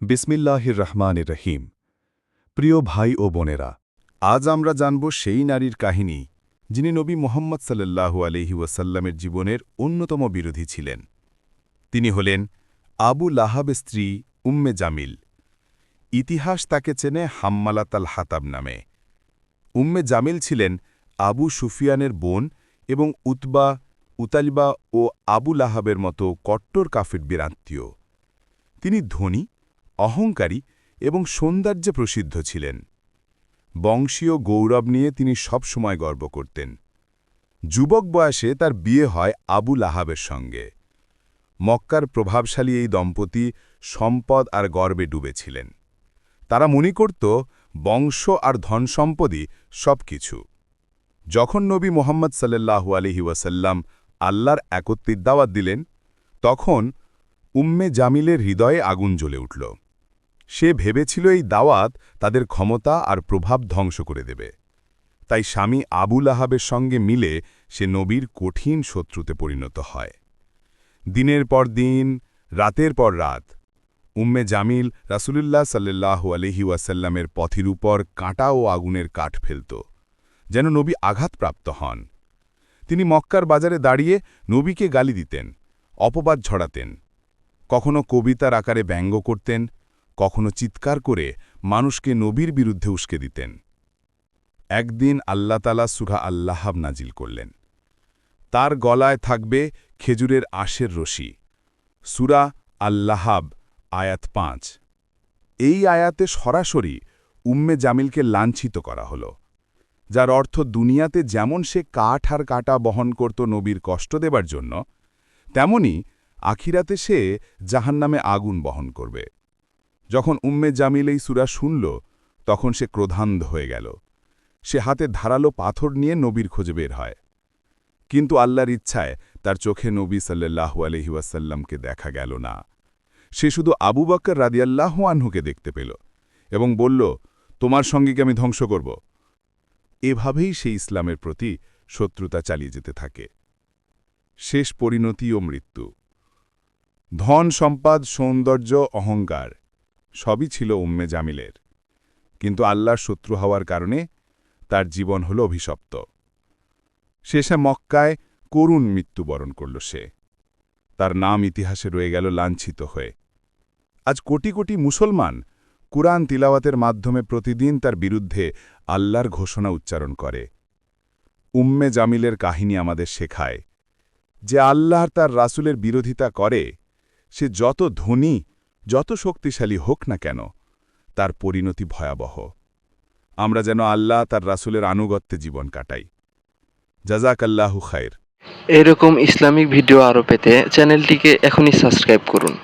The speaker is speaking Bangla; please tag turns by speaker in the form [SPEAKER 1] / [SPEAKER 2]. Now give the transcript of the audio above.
[SPEAKER 1] বিসমিল্লাহির রহমানির রহিম। প্রিয় ভাই ও বোনেরা, আজ আমরা জানব সেই নারীর কাহিনী, যিনি নবী মোহাম্মদ সাল্লাল্লাহু আলহি ওয়াসাল্লামের জীবনের অন্যতম বিরোধী ছিলেন। তিনি হলেন আবু লাহাবের স্ত্রী উম্মে জামিল। ইতিহাস তাকে চেনে হাম্মালাত আল হাতাব নামে। উম্মে জামিল ছিলেন আবু সুফিয়ানের বোন এবং উতবা উতালিবা ও আবু লাহাবের মতো কট্টর কাফির আত্মীয়। তিনি ধনী অহংকারী এবং সৌন্দর্যে প্রসিদ্ধ ছিলেন। বংশীয় গৌরব নিয়ে তিনি সবসময় গর্ব করতেন। যুবক বয়সে তার বিয়ে হয় আবু লাহাবের সঙ্গে। মক্কার প্রভাবশালী এই দম্পতি সম্পদ আর গর্বে ডুবেছিলেন। তারা মনে করত, বংশ আর ধনসম্পদই সব কিছু যখন নবী মোহাম্মদ সাল্লাল্লাহু আলহি ওয়াসাল্লাম আল্লাহর একত্রিত দাওয়াত দিলেন, তখন উম্মে জামিলের হৃদয়ে আগুন জ্বলে উঠল। সে ভেবেছিল এই দাওয়াত তাদের ক্ষমতা আর প্রভাব ধ্বংস করে দেবে। তাই স্বামী আবুল আহাবের সঙ্গে মিলে সে নবীর কঠিন শত্রুতে পরিণত হয়। দিনের পর দিন, রাতের পর রাত, উম্মে জামিল রাসুলুল্লাহ সাল্লাহ আলহি ওয়াসাল্লামের পথের উপর কাঁটা ও আগুনের কাঠ ফেলত, যেন নবী আঘাতপ্রাপ্ত হন। তিনি মক্কার বাজারে দাঁড়িয়ে নবীকে গালি দিতেন, অপবাদ ছড়াতেন, কখনো কবিতার আকারে ব্যঙ্গ করতেন কখনো চিৎকার করে মানুষকে নবীর বিরুদ্ধে উস্কে দিতেন। একদিন আল্লাতালা সুরা আল্লাহাব নাজিল করলেন। তার গলায় থাকবে খেজুরের আশের রশি। সুরা আল্লাহাব, আয়াত পাঁচ। এই আয়াতে সরাসরি উম্মে জামিলকে লাঞ্ছিত করা হল, যার অর্থ দুনিয়াতে যেমন সে কাঠ আর কাটা বহন করত নবীর কষ্ট দেবার জন্য, তেমনি আখিরাতে সে জাহান্নামে আগুন বহন করবে। যখন উম্মে জামিল এই সুরা শুনল, তখন সে ক্রোধান্ধ হয়ে গেল। সে হাতে ধারালো পাথর নিয়ে নবীর খোঁজে বের হয়। কিন্তু আল্লাহর ইচ্ছায় তার চোখে নবী সাল্লাহু আলহিউসাল্লামকে দেখা গেল না। সে শুধু আবু বক্কর রাদিয়াল্লাহু আনহুকে দেখতে পেল এবং বলল, তোমার সঙ্গে কি আমি ধ্বংস করব? এভাবেই সে ইসলামের প্রতি শত্রুতা চালিয়ে যেতে থাকে। শেষ পরিণতি ও মৃত্যু। ধন সম্পাদ, সৌন্দর্য, অহংকার সবই ছিল উম্মে জামিলের। কিন্তু আল্লাহর শত্রু হওয়ার কারণে তার জীবন হল অভিশপ্ত। শেষে মক্কায় করুণ মৃত্যুবরণ করল সে। তার নাম ইতিহাসে রয়ে গেল লাঞ্ছিত হয়ে। আজ কোটি কোটি মুসলমান কুরআন তিলাওয়াতের মাধ্যমে প্রতিদিন তার বিরুদ্ধে আল্লাহর ঘোষণা উচ্চারণ করে। উম্মে জামিলের কাহিনী আমাদের শেখায় যে আল্লাহর তার রাসুলের বিরোধিতা করে, সে যত ধনী যত শক্তিশালী হোক না কেন, তার পরিণতি ভয়াবহ। আমরা যেন আল্লাহ তার রাসুলের আনুগত্যে জীবন কাটাই। জাজাক আল্লাহ খায়ের
[SPEAKER 2] এরকম ইসলামিক ভিডিও আরও পেতে চ্যানেলটিকে এখনই সাবস্ক্রাইব করুন।